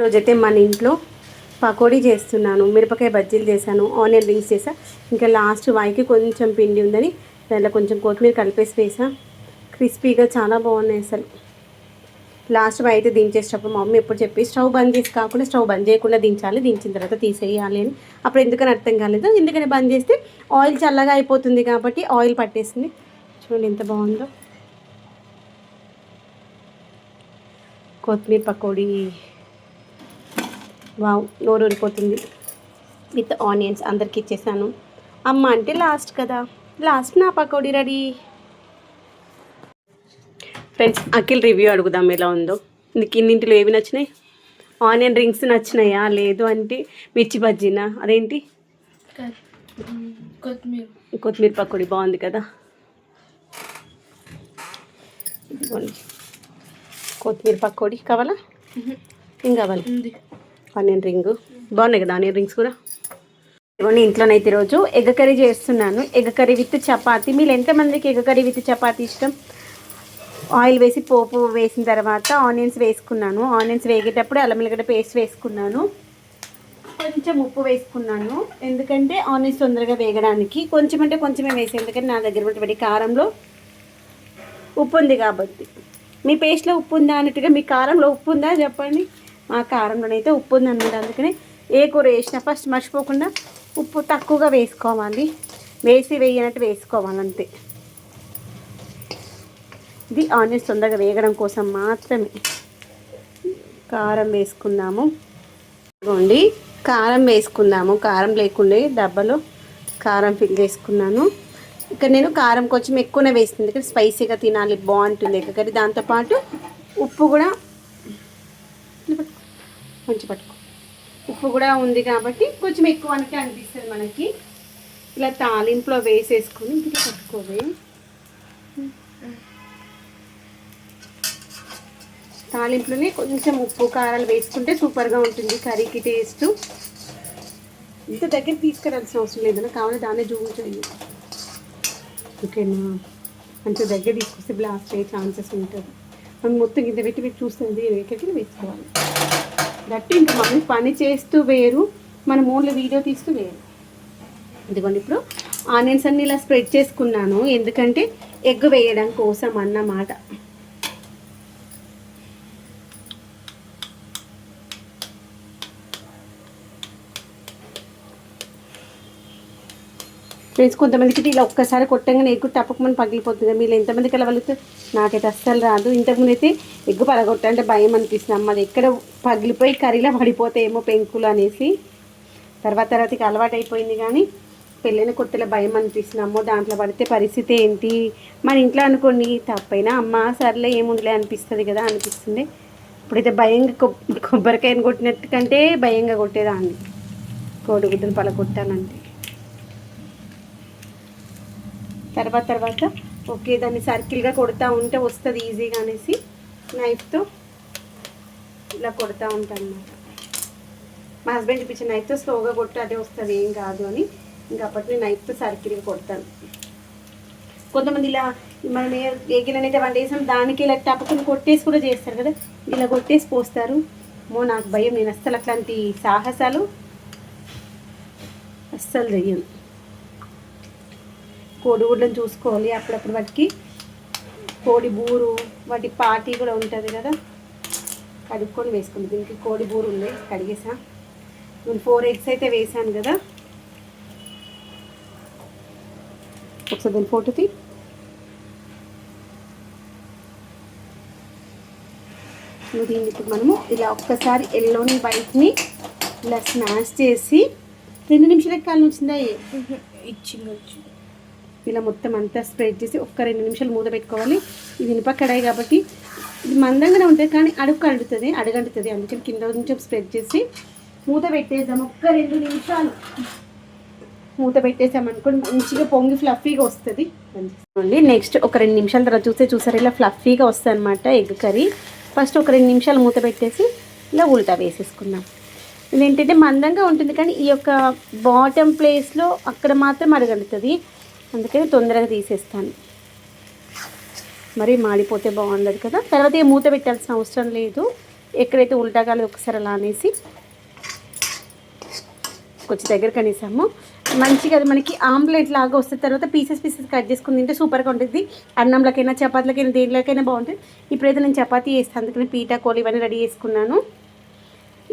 రోజైతే మన ఇంట్లో పకోడీ చేస్తున్నాను మిరపకాయ బజ్జీలు చేశాను ఆనియన్ రింగ్స్ చేసా ఇంకా లాస్ట్ వాయికి కొంచెం పిండి ఉందని దాంట్లో కొంచెం కొత్తిమీర కలిపేసి వేసా క్రిస్పీగా చాలా బాగున్నాయి అసలు. లాస్ట్ అయితే దించేసేటప్పుడు మా మమ్మీ ఎప్పుడు చెప్పి స్టవ్ బంద్ చేసి కాకుండా స్టవ్ బంద్ చేయకుండా దించాలి దించిన తర్వాత తీసేయాలి అని. అప్పుడు ఎందుకని అర్థం కాలేదు. ఎందుకని బంద్ చేస్తే ఆయిల్ చల్లగా అయిపోతుంది కాబట్టి ఆయిల్ పట్టేసింది. చూడండి ఎంత బాగుందో. కొత్తిమీర పకోడీ. వావ్ నోరు ఊరిపోతుంది. విత్ ఆనియన్స్ అందరికి ఇచ్చేసాను. అమ్మ అంటే లాస్ట్ కదా. లాస్ట్ నా pakodi ready. Friends Akhil review అడుగుదాం ఎలా ఉందో. నీకు ఇన్నింటిలో ఏవి నచ్చినాయి? ఆనియన్ రింగ్స్ నచ్చినాయా? లేదు అంటే మిర్చి బజ్జీనా? అదేంటి? కొత్తిమీర. కొత్తిమీర పకోడీ బాగుంది కదా. కొత్తిమీర పకోడీ కావాలా? ఏం కావాలి? ఉంది. Onion ring. బాగున్నాయి కదా ఆనియన్ రింగ్స్ కూడా? ఇవన్నీ ఇంట్లోనైతే ఈరోజు ఎగ్ కర్రీ చేస్తున్నాను. Egg curry with chapati. మీరు ఎంతమందికి ఎగ్ కర్రీ విత్ చపాతీ ఇష్టం? ఆయిల్ వేసి పోపు వేసిన తర్వాత ఆనియన్స్ వేసుకున్నాను. ఆనియన్స్ వేగేటప్పుడు అల్లం వెల్లిగడ్డ పేస్ట్ వేసుకున్నాను. కొంచెం ఉప్పు వేసుకున్నాను. ఎందుకంటే ఆనియన్స్ తొందరగా వేగడానికి కొంచెం అంటే కొంచెమే వేసి ఎందుకంటే నా దగ్గర ఉన్నటువంటి కారంలో ఉప్పు ఉంది కాబట్టి. మీ పేస్ట్లో ఉప్పు ఉందా అన్నట్టుగా మీ కారంలో ఉప్పు ఉందా చెప్పండి? మా కారంలోనైతే ఉప్పు ఉంది అనమాట అందుకని ఏ కూర వేసినా ఫస్ట్ మర్చిపోకుండా ఉప్పు తక్కువగా వేసుకోవాలి. వేసి వేయనట్టు వేసుకోవాలి అంతే. ఇది ఆనియన్స్ తొందరగా వేగడం కోసం మాత్రమే. కారం వేసుకున్నాము ఇదిగోండి. కారం వేసుకున్నాము కారం లేకుండా డబ్బాలో కారం ఫిల్ చేసుకున్నాను. ఇక్కడ నేను కారం కొంచెం ఎక్కువనే వేస్తుంది ఇక్కడ స్పైసీగా తినాలి బాగుంటుంది. ఇక్కడ దాంతోపాటు ఉప్పు కూడా కొంచెం పట్టుకో. ఉప్పు కూడా ఉంది కాబట్టి కొంచెం ఎక్కువ అంటే అనిపిస్తుంది మనకి. ఇలా తాలింపులో వేసేసుకుని ఇది పట్టుకోవే. తాలింపులోనే కొంచెం ఉప్పు కారాలు వేసుకుంటే సూపర్గా ఉంటుంది కర్రీకి టేస్ట్. ఇంత దగ్గర తీసుకురాల్సిన అవసరం లేదు. కావాలి దాన్ని చూపించండి ఓకేనా? మంచి దగ్గర తీసుకొస్తే బ్లాస్ట్ అయ్యే ఛాన్సెస్ ఉంటుంది. మనం మొత్తం ఇంత పెట్టి పెట్టి చూస్తుంది ఎక్కడికి వేసుకోవాలి. గట్టి ఇంకా మమ్మీ పని చేస్తూ వేరు మనం ఓన్లీ వీడియో తీస్తూ వేరు. ఇదిగోండి ఇప్పుడు ఆనియన్స్ అన్ని ఇలా స్ప్రెడ్ చేసుకున్నాను. ఎందుకంటే ఎగ్ వేయడం కోసం అన్నమాట ఫ్రెండ్స్ కొంతమందికి ఇలా ఒక్కసారి కొట్టంగానే ఎగ్గు తప్పకమని పగిలిపోతుంది. మీరు ఎంతమందికి అలా నాకైతే అస్సలు రాదు. ఇంతకుముందు అయితే ఎగ్గు పడగొట్టంటే భయం అనిపిస్తుంది. అమ్మ అది ఎక్కడ పగిలిపోయి కర్రీలో పడిపోతాయేమో పెంకులు అనేసి. తర్వాత తర్వాత అలవాటు అయిపోయింది కానీ పెళ్ళైన కొత్తలో భయం అనిపిస్తుంది. అమ్మో దాంట్లో పడితే పరిస్థితి ఏంటి? మన ఇంట్లో అనుకోండి తప్పైనా అమ్మ సర్లే ఏముందిలే అనిపిస్తుంది కదా అనిపిస్తుంది. ఇప్పుడైతే భయంగా కొబ్బరికాయను కొట్టినట్టు కంటే భయంగా కొట్టేదాన్ని. కోడిగుడ్డను పలకొట్టానంటే తర్వాత తర్వాత ఓకే దాన్ని సర్కిల్గా కొడతా ఉంటే వస్తుంది ఈజీగా అనేసి నైఫ్తో ఇలా కొడతా ఉంటాను అనమాట మా హస్బెండ్ చూపించిన నైఫ్తో స్లోగా కొట్టి అదే వస్తుంది ఏం కాదు అని. ఇంకా అప్పటి నైఫ్తో సర్కిల్గా కొడతాను. కొంతమంది ఇలా మనం ఏ ఏ గిన్నెనైతే వంట చేసాం దానికి ఇలా టపకుని కొట్టేసి కూడా చేస్తారు కదా ఇలా కొట్టేసి పోస్తారు. మో నాకు భయం నేను అస్సలు అట్లాంటి సాహసాలు అస్సలు చెయ్యను. కోడిగుడ్లను చూసుకోవాలి అప్పుడప్పుడు వాటికి. కోడి బూరు వాటి పాటి కూడా ఉంటుంది కదా. కడుక్కొని వేసుకుంది దీనికి కోడి బూరు ఉంది కడిగేసా. నేను ఫోర్ ఎగ్స్ అయితే వేసాను కదా. ఒకసారి దాని ఫోటో తీ. దీన్ని ఇప్పుడు మనము ఇలా ఒక్కసారి ఎల్లోని వైట్ని ఇలా స్మాష్ చేసి రెండు నిమిషాలకి కాలం వచ్చిందా ఇచ్చింది వచ్చింది ఇలా మొత్తం అంతా స్ప్రెడ్ చేసి ఒక్క రెండు నిమిషాలు మూత పెట్టుకోవాలి. ఇది ఇనుప కడాయి కాబట్టి ఇది మందంగానే ఉంటుంది కానీ అడుగు కడుగుతుంది అడుగంటుతుంది. అందుకని కింద కొంచెం స్ప్రెడ్ చేసి మూత పెట్టేద్దాం. ఒక్క రెండు నిమిషాలు మూత పెట్టేసాం అనుకోండి. మంచిగా పొంగి ఫ్లఫీగా వస్తుంది. నెక్స్ట్ ఒక రెండు నిమిషాల తర్వాత చూస్తే చూసారు ఇలా ఫ్లఫీగా వస్తుంది అనమాట ఎగ్ కర్రీ. ఫస్ట్ ఒక రెండు నిమిషాలు మూత పెట్టేసి ఇలా ఉల్టా వేసేసుకుందాం. ఇది ఏంటంటే మందంగా ఉంటుంది కానీ ఈ యొక్క బాటమ్ ప్లేస్లో అక్కడ మాత్రం అడగలుగుతుంది అందుకని తొందరగా తీసేస్తాను. మరి మాడిపోతే బాగుండదు కదా. తర్వాత ఇక మూత పెట్టాల్సిన అవసరం లేదు. ఎక్కడైతే ఉల్టా ఒకసారి అలా అనేసి కొంచెం దగ్గర కనీసాము. మంచిగా అది మనకి ఆమ్లెట్ లాగా వస్తుంది. తర్వాత పీసెస్ పీసెస్ కట్ చేసుకుని తింటే సూపర్గా ఉంటుంది. అన్నంలకైనా చపాతీలకైనా దేనిలోకైనా బాగుంటుంది. ఇప్పుడైతే నేను చపాతీ వేస్తాను అందుకని పీటా కోలు ఇవన్నీ రెడీ చేసుకున్నాను.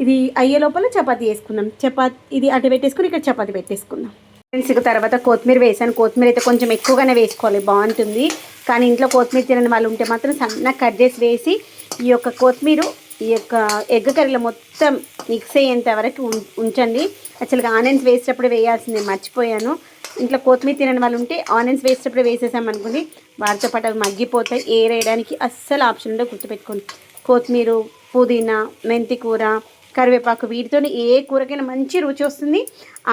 ఇది అయ్యే లోపల చపాతీ వేసుకున్నాం చపాతీ ఇది అటు పెట్టేసుకుని ఇక్కడ చపాతీ పెట్టేసుకున్నాం ఫ్రెండ్స్ ఇక తర్వాత కొత్తిమీర వేసాను. కొత్తిమీర అయితే కొంచెం ఎక్కువగానే వేసుకోవాలి. బాగుంటుంది. కానీ ఇంట్లో కొత్తిమీర తినని వాళ్ళు ఉంటే మాత్రం సన్నగా కట్ చేసి వేసి ఈ యొక్క కొత్తిమీర ఈ యొక్క ఎగ్ కర్రీలో మొత్తం మిక్స్ అయ్యేంత వరకు ఉం- ఉంచండి. యాక్చువల్గా ఆనియన్స్ వేసేటప్పుడు వేయాల్సింది మర్చిపోయాను. ఇంట్లో కొత్తిమీర తినని వాళ్ళు ఉంటే ఆనియన్స్ వేసేటప్పుడు వేసేసాం అనుకోండి వాటితో పాటు అవి మగ్గిపోతాయి. ఏరేయడానికి అస్సలు ఆప్షన్ ఉండదు గుర్తుపెట్టుకోండి. కొత్తిమీర పుదీనా మెంతి కూర కరివేపాకు వీటితోనే ఏ కూరకైనా మంచి రుచి వస్తుంది.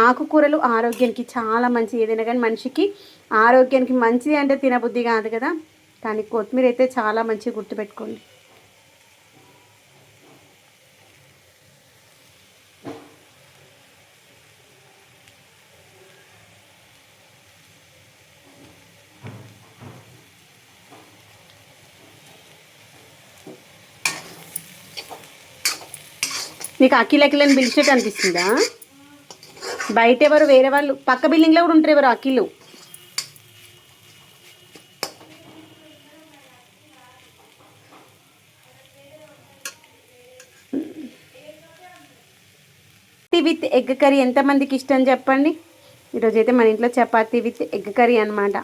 ఆకుకూరలు ఆరోగ్యానికి చాలా మంచిది. ఏదైనా కానీ మనిషికి ఆరోగ్యానికి మంచిది అంటే తినబుద్ధి కాదు కదా. కానీ కొత్తిమీర అయితే చాలా మంచిగా గుర్తుపెట్టుకోండి. నీకు అఖిల్ అఖిలని పిలిచినట్టు అనిపిస్తుందా? బయట ఎవరు వేరే వాళ్ళు పక్క బిల్డింగ్లో కూడా ఉంటారు ఎవరు Akhil? Chapati with egg curry ఎంతమందికి ఇష్టం చెప్పండి? ఈరోజైతే మన ఇంట్లో చపాతీ విత్ ఎగ్ కర్రీ అనమాట